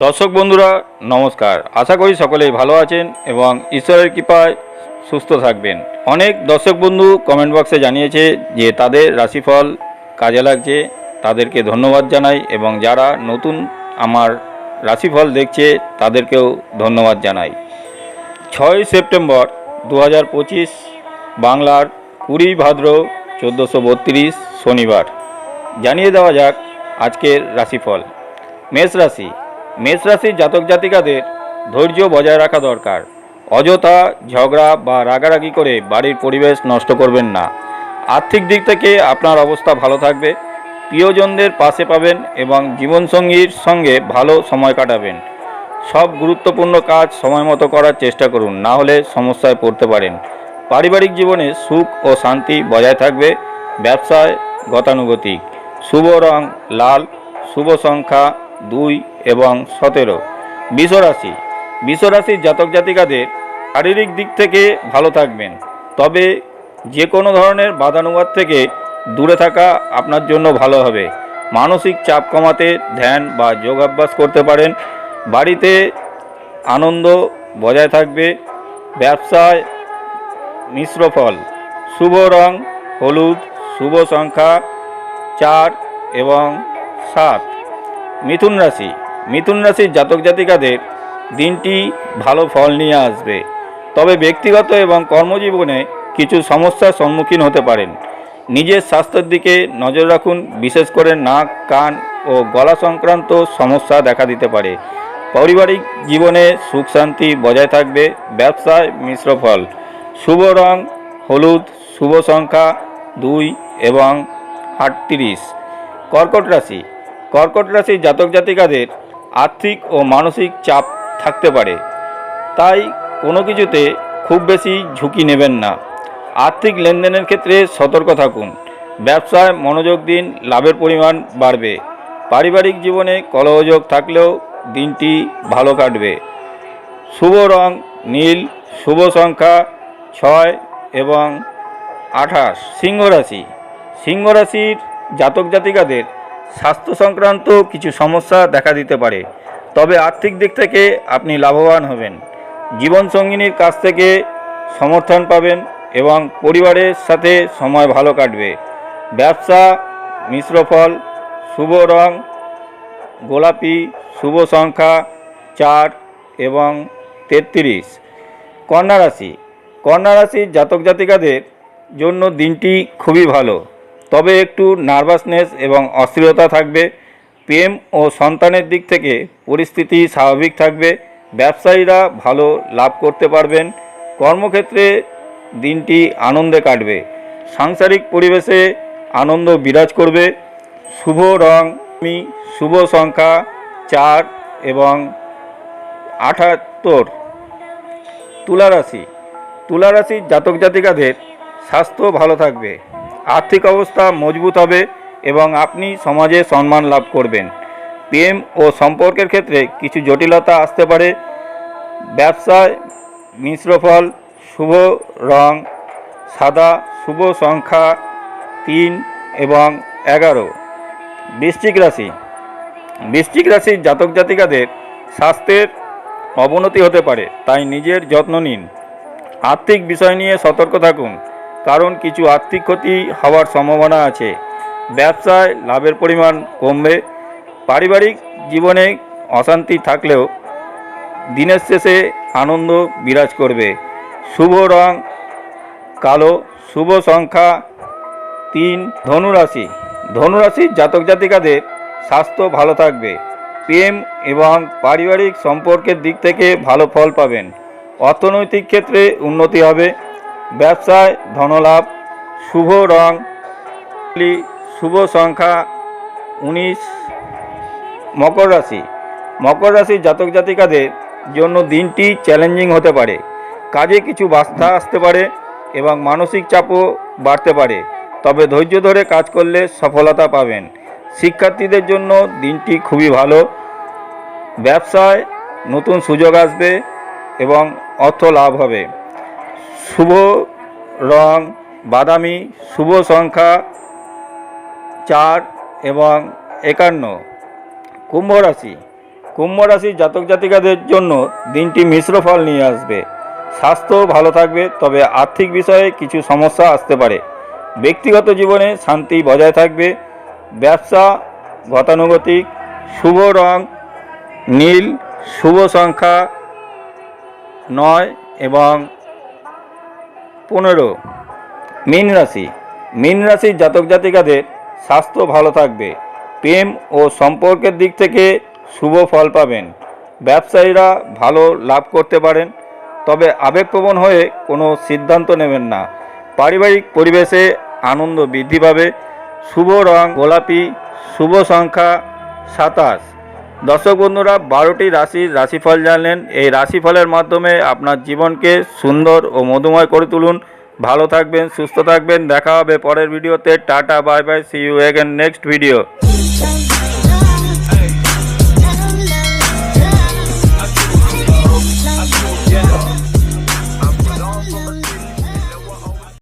দর্শক বন্ধুরা, নমস্কার। আশা করি সকলেই ভালো আছেন এবং ঈশ্বরের কৃপায় সুস্থ থাকবেন। অনেক দর্শক বন্ধু কমেন্ট বক্সে জানিয়েছে যে তাদের রাশিফল কাজে লাগছে। তাদেরকে ধন্যবাদ জানাই এবং যারা নতুন আমার রাশিফল দেখছে, তাদেরকেও ধন্যবাদ জানাই। ছয় সেপ্টেম্বর দু হাজার পঁচিশ, বাংলার কুড়ি ভাদ্র চোদ্দোশো বত্রিশ, শনিবার। জানিয়ে দেওয়া যাক আজকের রাশিফল। মেষ রাশি মেষ রাশির জাতক জাতিকাদের ধৈর্য বজায় রাখা দরকার। অযথা ঝগড়া বা রাগারাগি করে বাড়ির পরিবেশ নষ্ট করবেন না। আর্থিক দিক থেকে আপনার অবস্থা ভালো থাকবে। প্রিয়জনদের পাশে পাবেন এবং জীবনসঙ্গীর সঙ্গে ভালো সময় কাটাবেন। সব গুরুত্বপূর্ণ কাজ সময় মতো করার চেষ্টা করুন, না হলে সমস্যায় পড়তে পারেন। পারিবারিক জীবনে সুখ ও শান্তি বজায় থাকবে। ব্যবসায় গতানুগতিক। শুভ রং লাল, শুভ সংখ্যা দুই এবং সতেরো। বিশ্বরাশি। বিশ্বরাশির জাতক জাতিকাদের শারীরিক দিক থেকে ভালো থাকবেন। তবে যে কোনো ধরনের বাদানুবাদ থেকে দূরে থাকা আপনার জন্য ভালো হবে। মানসিক চাপ কমাতে ধ্যান বা যোগাভ্যাস করতে পারেন। বাড়িতে আনন্দ বজায় থাকবে। ব্যবসায় মিশ্র ফল। শুভ রং, হলুদ, শুভ সংখ্যা, চার এবং সাত। মিথুন রাশি। মিথুন রাশির জাতক জাতিকাদের দিনটি ভালো ফল নিয়ে আসবে। তবে ব্যক্তিগত এবং কর্মজীবনে কিছু সমস্যার সম্মুখীন হতে পারেন। নিজের স্বাস্থ্যের দিকে নজর রাখুন, বিশেষ করে নাক, কান ও গলা সংক্রান্ত সমস্যা দেখা দিতে পারে। পারিবারিক জীবনে সুখ শান্তি বজায় থাকবে, ব্যবসায় মিশ্র ফল। শুভ রং, হলুদ, শুভ সংখ্যা দুই এবং আটত্রিশ। কর্কট রাশি। কর্কট রাশির জাতক জাতিকাদের আর্থিক ও মানসিক চাপ থাকতে পারে। তাই কোনো কিছুতে খুব বেশি ঝুঁকি নেবেন না। আর্থিক লেনদেনের ক্ষেত্রে সতর্ক থাকুন। ব্যবসায় মনোযোগ দিন, লাভের পরিমাণ বাড়বে। পারিবারিক জীবনে কলহযোগ থাকলেও দিনটি ভালো কাটবে। শুভ রং, নীল, শুভ সংখ্যা, ছয় এবং আঠাশ। সিংহ রাশি সিংহ রাশির জাতক জাতিকাদের স্বাস্থ্য সংক্রান্ত কিছু সমস্যা দেখা দিতে পারে। তবে আর্থিক দিক থেকে আপনি লাভবান হবেন। জীবনসঙ্গিনীর কাছ থেকে সমর্থন পাবেন এবং পরিবারের সাথে সময় ভালো কাটবে। ব্যবসা, মিশ্র ফল, শুভ রং, গোলাপি, শুভ সংখ্যা, চার এবং তেত্রিশ। কন্যা রাশি। কন্যা রাশির জাতক জাতিকাদের জন্য দিনটি খুবই ভালো। তবে একটু নার্ভাসনেস এবং অস্থিরতা থাকবে। প্রেম ও সন্তানের দিক থেকে পরিস্থিতি স্বাভাবিক থাকবে। ব্যবসায়ীরা ভালো লাভ করতে পারবেন। কর্মক্ষেত্রে দিনটি আনন্দে কাটবে। সাংসারিক পরিবেশে আনন্দ বিরাজ করবে। শুভ রং শুভ সংখ্যা, চার এবং আঠাত্তর। তুলা রাশি। তুলা রাশির জাতক জাতিকাদের স্বাস্থ্য ভালো থাকবে। আর্থিক অবস্থা মজবুত হবে এবং আপনি সমাজে সম্মান লাভ করবেন। প্রেম ও সম্পর্কের ক্ষেত্রে কিছু জটিলতা আসতে পারে। ব্যবসায় মিশ্র ফল, শুভ রং, সাদা, শুভ সংখ্যা তিন এবং এগারো। বৃশ্চিক রাশি। বৃশ্চিক রাশির জাতক জাতিকাদের স্বাস্থ্যের অবনতি হতে পারে, তাই নিজের যত্ন নিন। আর্থিক বিষয় নিয়ে সতর্ক থাকুন। কারণ কিছু আর্থিক ক্ষতি হওয়ার সম্ভাবনা আছে। ব্যবসায় লাভের পরিমাণ কমবে। পারিবারিক জীবনে অশান্তি থাকলেও দিনের শেষে আনন্দ বিরাজ করবে। শুভ রং, কালো, শুভ সংখ্যা তিন ধনুরাশি। ধনুরাশির জাতক জাতিকাদের স্বাস্থ্য ভালো থাকবে। প্রেম এবং পারিবারিক সম্পর্কের দিক থেকে ভালো ফল পাবেন। অর্থনৈতিক ক্ষেত্রে উন্নতি হবে। ব্যবসায় ধনলাভ, শুভ রং শুভ সংখ্যা উনিশ। মকর রাশি। মকর রাশির জাতক জাতিকাদের জন্য দিনটি চ্যালেঞ্জিং হতে পারে। কাজে কিছু বাধা আসতে পারে এবং মানসিক চাপও বাড়তে পারে। তবে ধৈর্য ধরে কাজ করলে সফলতা পাবেন। শিক্ষার্থীদের জন্য দিনটি খুবই ভালো। ব্যবসায় নতুন সুযোগ আসবে এবং অর্থ লাভ হবে। শুভ রং বাদামি, শুভ সংখ্যা চার এবং একান্ন। কুম্ভ রাশি। কুম্ভ রাশির জাতক জাতিকাদের জন্য দিনটি মিশ্র ফল নিয়ে আসবে। স্বাস্থ্য ভালো থাকবে, তবে আর্থিক বিষয়ে কিছু সমস্যা আসতে পারে। ব্যক্তিগত জীবনে শান্তি বজায় থাকবে। ব্যবসা গতানুগতিক, শুভ রং নীল, শুভ সংখ্যা নয় এবং পনেরো। মীন রাশি। মীন রাশির জাতক জাতিকাদের স্বাস্থ্য ভালো থাকবে। প্রেম ও সম্পর্কের দিক থেকে শুভ ফল পাবেন। ব্যবসায়ীরা ভালো লাভ করতে পারেন। তবে আবেগপ্রবণ হয়ে কোনো সিদ্ধান্ত নেবেন না। পারিবারিক পরিবেশে আনন্দ বৃদ্ধি পাবে। শুভ রং, গোলাপি, শুভ সংখ্যা সাতাশ। দর্শক বন্ধুরা, বারোটি রাশির রাশিফল জানলেন। এই রাশিফলের মাধ্যমে আপনার জীবনকে সুন্দর ও মধুময় করে তুলুন। ভালো থাকবেন, সুস্থ থাকবেন। দেখা হবে পরের ভিডিওতে। Tata, bye bye see you again next video